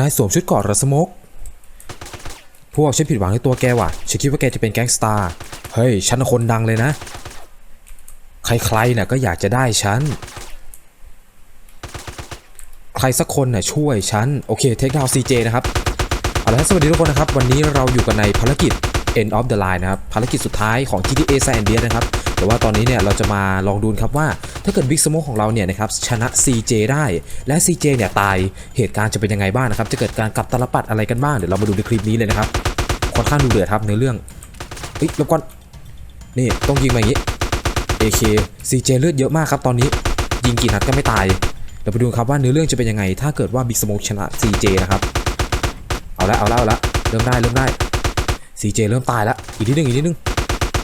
นายสวมชุดเกราะหระสมกพวกฉันผิดหวังในตัวแกว่ะ ฉันคิดว่าแกจะเป็นแก๊งสตาร์ เฮ้ย ฉันคนดังเลยนะ ใครๆน่ะก็อยากจะได้ฉัน ใครสักคนน่ะช่วยฉัน โอเค เทคดาวซีเจนะครับเอาละสวัสดีทุกคนนะครับ วันนี้เราอยู่กันในภารกิจ End of the Line นะครับ ภารกิจสุดท้ายของ GTA San Andreas นะครับ แต่ว่าตอนนี้เนี่ยเราจะมาลองดูครับว่า ถ้าเกิด Big Smoke ของเราเนี่ยนะครับชนะ CJ ได้และ CJ เนี่ยตายเหตุการณ์จะเป็นยังไงบ้างนะครับจะเกิดการกลับตลปัดอะไรกันบ้างเดี๋ยวเรามาดูในคลิปนี้เลยนะครับค่อนข้างดูเดือดครับในเรื่องเฮ้ยแล้วก่อนนี่ต้องยิงมาอย่างนี้ AK CJ เลือดเยอะมากครับตอนนี้ยิงกี่นัดก็ไม่ตายเดี๋ยวไปดูครับว่าเนื้อเรื่องจะเป็นยังไง ถ้าเกิดว่า Big Smoke ชนะ CJ นะครับเอาละเอาละเอาละเริ่มได้เริ่มได้ CJ เริ่มตายแล้วอีกนิดนึงอีกนิดนึง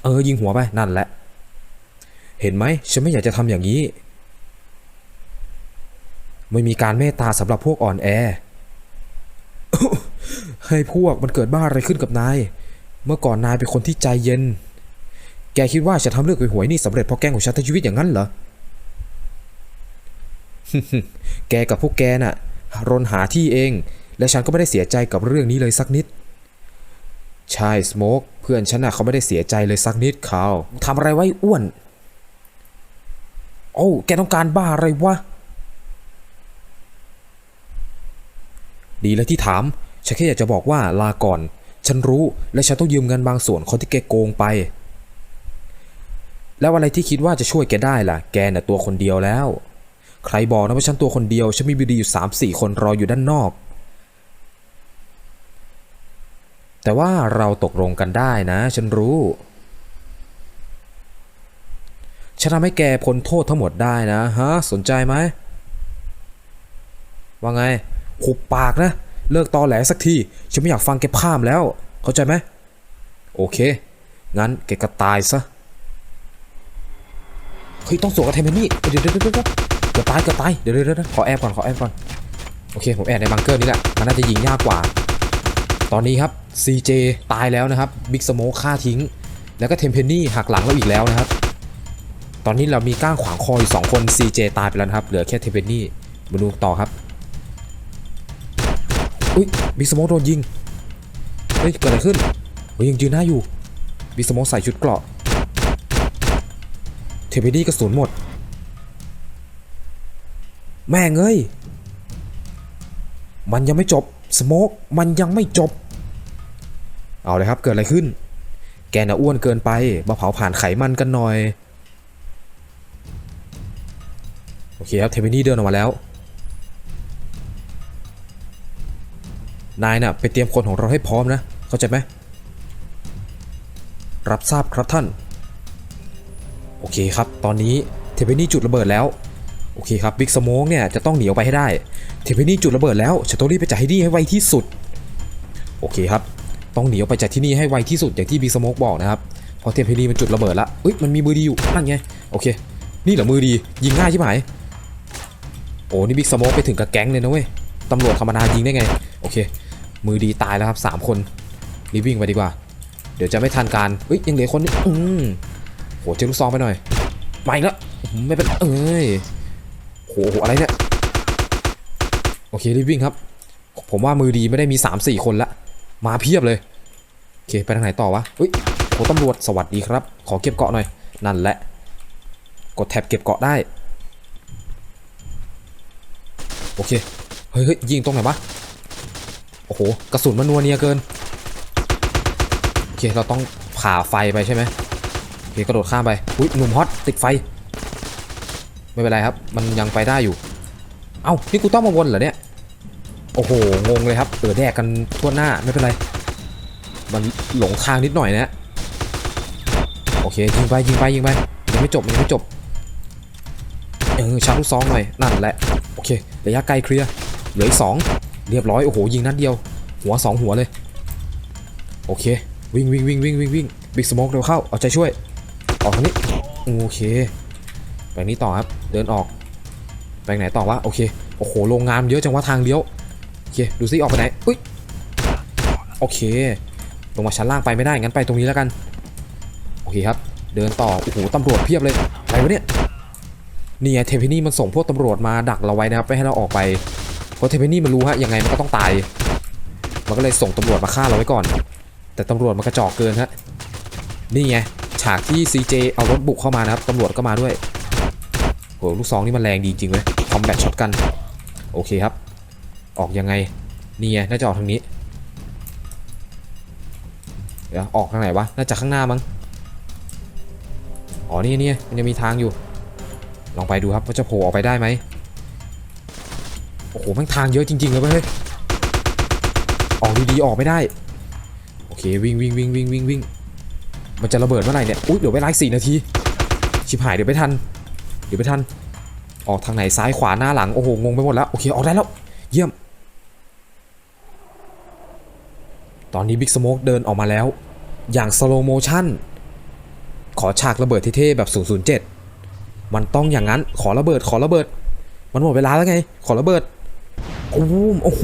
เออยิงหัวไปนั่นแหละ เห็นไหมฉันไม่อยากจะทำอย่างนี้ ไม่มีการเมตตาสำหรับพวกอ่อนแอ ให้พวกมันเกิดบ้าอะไรขึ้นกับนาย เมื่อก่อนนายเป็นคนที่ใจเย็น แกคิดว่าจะทำเรื่องหวยนี่สำเร็จเพราะแกล้งของฉันทั้งชีวิตอย่างนั้นเหรอ แกกับพวกแกน่ะ รนหาที่เอง และฉันก็ไม่ได้เสียใจกับเรื่องนี้เลยสักนิดใช่สโมกเพื่อนฉันน่ะเขาไม่ได้เสียใจเลยสักนิดเขาทำอะไรไว้อ้วน โอ้แกต้องการบ้าอะไรวะ ดีแล้วที่ถาม ฉันแค่อยากจะบอกว่าลาก่อน ฉันรู้และฉันต้องยืมเงินบางส่วนคนที่แกโกงไป แล้วอะไรที่คิดว่าจะช่วยแกได้ล่ะ แกน่ะตัวคนเดียวแล้ว ใครบอกนะว่าฉันตัวคนเดียว ฉันมีบีดีอยู่สามสี่คนรออยู่ด้านนอก แต่ว่าเราตกลงกันได้นะ ฉันรู้ ฉันทำให้แกพ้นโทษทั้งหมดได้นะฮะสนใจไหมว่าไงหุบปากนะ เลิกตอแหลสักที ฉันไม่อยากฟังแกพามแล้ว เข้าใจไหมโอเค งั้นแกก็ตายซะเฮ้ยต้องสวมกับเทมเพนี่เดี๋ยวเดี๋ยวเดี๋ยวเดี๋ยวเกือบตายเกือบตายเดี๋ยวเดี๋ยวขอแอบก่อนขอแอบก่อนโอเคผมแอบในบังเกอร์นี่แหละมันน่าจะยิงยากกว่า ตอนนี้ครับ CJ ตายแล้วนะครับ Big Smoke ฆ่าทิ้ง แล้วก็เทมเพนี่หักหลังเราอีกแล้วนะครับ ตอนนี้เรามีก้างขวางคออยู่2คน CJ ตายไปแล้วครับ เหลือแค่เทเพนี่ มาดูต่อครับ อุ้ย Big Smoke โดนยิง เฮ้ย เกิดอะไรขึ้นเฮ้ยยังยืนหน้าอยู่ Big Smoke ใส่ชุดเกราะ เทเพนี่กระสุนหมด แม่งเอ้ย มันยังไม่จบ สโมกมันยังไม่จบ เอาเลยครับ เกิดอะไรขึ้น แกน่ะอ้วนเกินไปมาเผาผ่านไขมันกันหน่อย โอเคครับเทมินี่เดินออกมาแล้ว นายน่ะไปเตรียมคนของเราให้พร้อมนะ เข้าใจไหมรับทราบครับท่าน โอเคครับ ตอนนี้เทมินี่จุดระเบิดแล้ว โอเคครับบิ๊กสโมกเนี่ยจะต้องหนีออกไปให้ได้ เทมเพนี่จุดระเบิดแล้วฉันต้องรีบไปจากที่นี่ให้ไวที่สุด โอเคครับ ต้องหนีออกไปจากที่นี่ให้ไวที่สุดอย่างที่บิ๊กสโมกบอกนะครับพราะเทมเพนี่มันจุดระเบิดละเอ้ยมันมีมือดีอยู่นั่นไง โอเค นี่เหรอมือดี ยิงง่ายใช่ไหม อ้นี่บิ๊กสโมกไปถึงกับแก๊งเลยนะเว้ยตำรวจธรรมดายิงได้ไง โอเค มือดีตายแล้วครับสามคนรีบวิ่งไปดีกว่า เดี๋ยวจะไม่ทันการเอ้ยยังเหลือคนนึงอืมโหเจอลูกซองไปหน่อยมาอีกแล้วไม่เป็นเอ้ยโหอะไรเนี่ยโอเครีบวิ่งครับ ผมว่ามือดีไม่ได้มี 3 4 คนละ มาเพียบเลยโอเคไปทางไหนต่อวะอุ้ยโหตำรวจสวัสดีครับ ขอเก็บเกาะหน่อยนั่นแหละ กดแท็บเก็บเกาะได้ โอเค เฮ้ยยยิงตรงไหนวะโอ้โห กระสุนมันนัวเนียเกิน โอเค เราต้องผ่าไฟไปใช่ไหมโอเค กระโดดข้ามไป อุ้ยหนุ่มฮอตติดไฟ ไม่เป็นไรครับ มันยังไปได้อยู่ เอ้า นี่กูต้องมาวนเหรอเนี่ย โอ้โห งงเลยครับ เออแดกกันทั่วหน้า ไม่เป็นไร มันหลงทางนิดหน่อยนะ โอเค ยิงไป ยิงไป ยิงไป ยังไม่จบ ยังไม่จบ เออชาร์จลูกซองหน่อย นั่นแหละ โอเค ระยะไกลเคลียร์ เหลืออีกสองเรียบร้อย โอ้โห ยิงนัดเดียว หัวสองหัวเลย โอเค วิ่งวิ่งวิ่งวิ่งวิ่งวิ่งบิ๊กสโมกเร็วเข้า เอาใจช่วย ออกทางนี้ โอเค ไปนี้ต่อครับ เดินออก ไปไหนต่อวะ โอเค โอ้โห โรงงานเยอะจังว่าทางเลี้ยว โอเค ดูซิออกไปไหน อุ้ย โอเค ลงมาชั้นล่างไปไม่ได้ งั้นไปตรงนี้แล้วกัน โอเคครับ เดินต่อ โอ้โหตำรวจเพียบเลยอะไรวะเนี่ย นี่ไงเทมเพนี่มันส่งพวกตำรวจมาดักเราไว้นะครับไม่ให้เราออกไปเพราะเทเพนี่มันรู้ฮะยังไงมันก็ต้องตาย มันก็เลยส่งตำรวจมาฆ่าเราไว้ก่อน แต่ตำรวจมันกระจอกเกินฮะนี่ไงฉากที่ CJ เอารถบุกเข้ามานะครับตำรวจก็มาด้วยโหลูกซองนี่มันแรงดีจริงเลยคอมแบทช็อตกันโอเคครับ ออกยังไงนี่ไงน่าจะออกทางนี้เดี๋ยวออกทางไหนวะน่าจะข้างหน้ามั้งอ๋อนี่นี่มันยังมีทางอยู่ ลองไปดูครับว่าจะโผล่ออกไปได้ไหมโอ้โหแมันทางเยอะจริงๆเลยเว้ยออกดีๆออกไม่ได้ โอเควิ่งวิ่งวิ่งวิ่งวิ่งวิ่งมันจะระเบิดเมื่อไหร่เนี่ยอุ้ยเดี๋ยวเวลาอีกสี่นาที ชิบหายเดี๋ยวไม่ทัน เดี๋ยวไม่ทัน ออกทางไหนซ้ายขวาหน้าหลังโอ้โหงงไปหมดแล้วโอเคออกได้แล้ว เยี่ยม ตอนนี้บิ๊กสโมกเดินออกมาแล้ว อย่างสโลโมชั่นขอฉากระเบิดเท่ๆแบบ 007 มันต้องอย่างนั้นขอระเบิดขอระเบิด มันหมดเวลาแล้วไง ขอระเบิดโอ้โหโอ้โห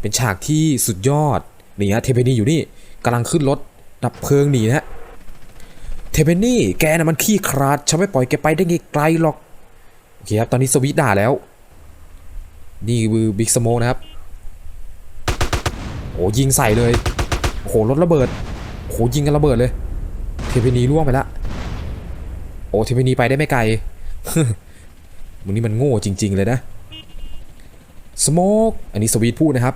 เป็นฉากที่สุดยอดนี่ฮะเทเพนีอยู่นี่กำลังขึ้นรถดับเพลิงหนีนะฮะเทเพนี่แกน่ะมันขี้คลาดฉันไม่ปล่อยแกไปได้ไกลหรอกโอเคครับตอนนี้สวิตด่าแล้ว นี่คือบิ๊กสโมนะครับโอ้ยิงใส่เลยโอ้โหรถระเบิดโอ้โหยิงกันระเบิดเลย เทเพนีล่วงไปละโอ้เทเพนีไปได้ไม่ไกลมึงนี่มันโง่จริง ๆ เลยนะสโมกอันนี้สวีทพูดนะครับ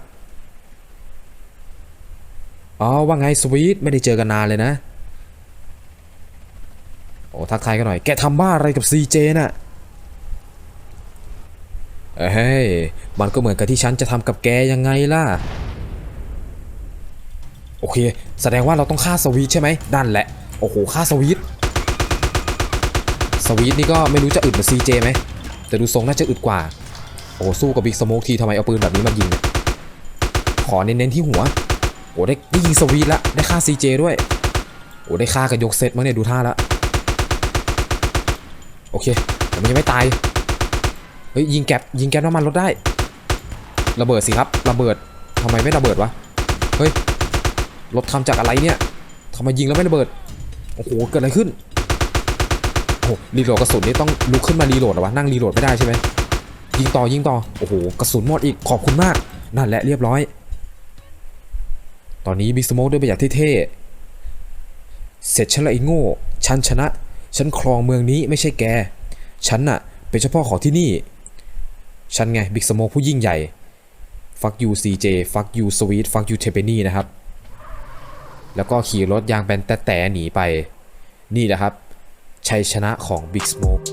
อ๋อว่าไงสวีทไม่ได้เจอกันนานเลยนะโอ้ทักทายกันหน่อย แกทำบ้าอะไรกับ CJ น่ะเฮ้ยมันก็เหมือนกับที่ฉันจะทำกับแกยังไงล่ะ โอเค แสดงว่าเราต้องฆ่าสวีทใช่ไหมนั่นแหละ โอ้โหฆ่าสวีท วีทนี่ก็ไม่รู้จะอึดเหมือน CJ ไหมแต่ดูทรงน่าจะอึดกว่า โอ้สู้กับบิ๊กสโมกทีทำไมเอาปืนแบบนี้มายิงเนี่ยขอเน้นๆที่หัวโอ้ได้ได้ยิงสวีทละได้ฆ่า CJ ด้วยโอ้ได้ฆ่ากันยกเซตมั้งเนี่ยดูท่าละโอเคแต่มันยังไม่ตายเฮ้ยยิงแก๊ปยิงแก๊ปน้ำมันรถได้ ระเบิดสิครับระเบิดทำไมไม่ระเบิดวะเฮ้ยรถทำจากอะไรเนี่ยทำไมยิงแล้วไม่ระเบิดโอ้โหเกิดอะไรขึ้น โอ้โหรีโหลดกระสุนนี่ต้องลุกขึ้นมารีโหลดหรอวะนั่งรีโหลดไม่ได้ใช่ไหมยิงต่อยิงต่อโอ้โหกระสุนหมดอีกขอบคุณมากนั่นแหละเรียบร้อย ตอนนี้บิ๊กสโมกด้วยไปอย่างเท่เสร็จฉันละไอ้โง่ฉันชนะ ฉันครองเมืองนี้ไม่ใช่แก ฉันน่ะ เป็นเจ้าพ่อของที่นี่ ฉันไงบิ๊กสโมกผู้ยิ่งใหญ่ fuck you CJ fuck you sweet fuck you t e p e n y นะครับ แล้วก็ขี่รถยางแบนแต่ๆหนีไป นี่แหละครับ ชัยชนะของ Big Smoke